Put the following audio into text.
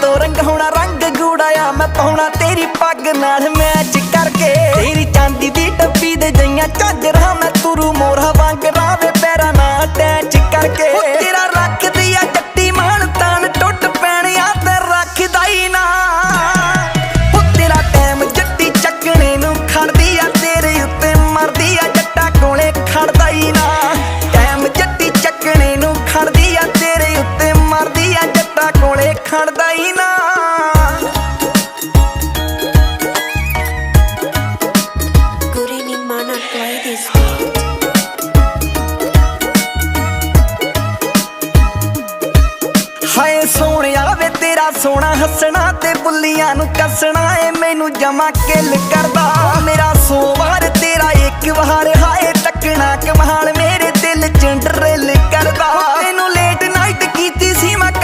ਤੋਂ ਰੰਗ ਹੋਣਾ ਰੰਗ ਗੂੜਾਇਆ ਮੈਂ ਪਾਉਣਾ ਤੇਰੀ ਪੱਗ ਨਾਲ ਮੈਚ ਕਰਕੇ। ਤੇਰੀ ਚਾਂਦੀ ਦੀ ਟੱਪੀ ਦੇ ਜਈਆਂ ਚਾਂਜਰਾ ਮੈਂ ਤੁਰੂ ਮੋਰਾ ਵਾਂਗ ਰਾਵੇ ਪੈਰਾਂ ਨਾਲ ਅਟੈਚ ਕਰਕੇ। ਤੇਰਾ ਰੱਖਦੀ ਆ ਜੱਟੀ ਮਾਨ ਤਾਨ ਟੁੱਟ ਪੈਣਿਆ ਤੇ ਰੱਖਦਾ ਹੀ ਨਾ। ਉਹ ਤੇਰਾ ਟਾਈਮ ਜੱਟੀ ਚੱਕਣੇ ਨੂੰ ਖੜਦੀ ਆ, ਤੇਰੇ ਉੱਤੇ ਮਰਦੀ ਆ, ਜੱਟਾ ਕੋਲੇ ਖੜਦਾ ਹੀ ਨਾ। ਟਾਈਮ ਜੱਟੀ ਚੱਕਣੇ ਨੂੰ ਖੜਦੀ ਆ ਹੀ ਨਾ beat. ਹਾਏ ਸੋਹਣਿਆ ਵੇ ਤੇਰਾ ਸੋਹਣਾ ਹੱਸਣਾ ਤੇ ਬੁੱਲੀਆਂ ਨੂੰ ਕੱਸਣਾ ਏ ਮੈਨੂੰ ਜਮਾ ਕਿਲ ਕਰਦਾ ਮੇਰਾ ਸੋ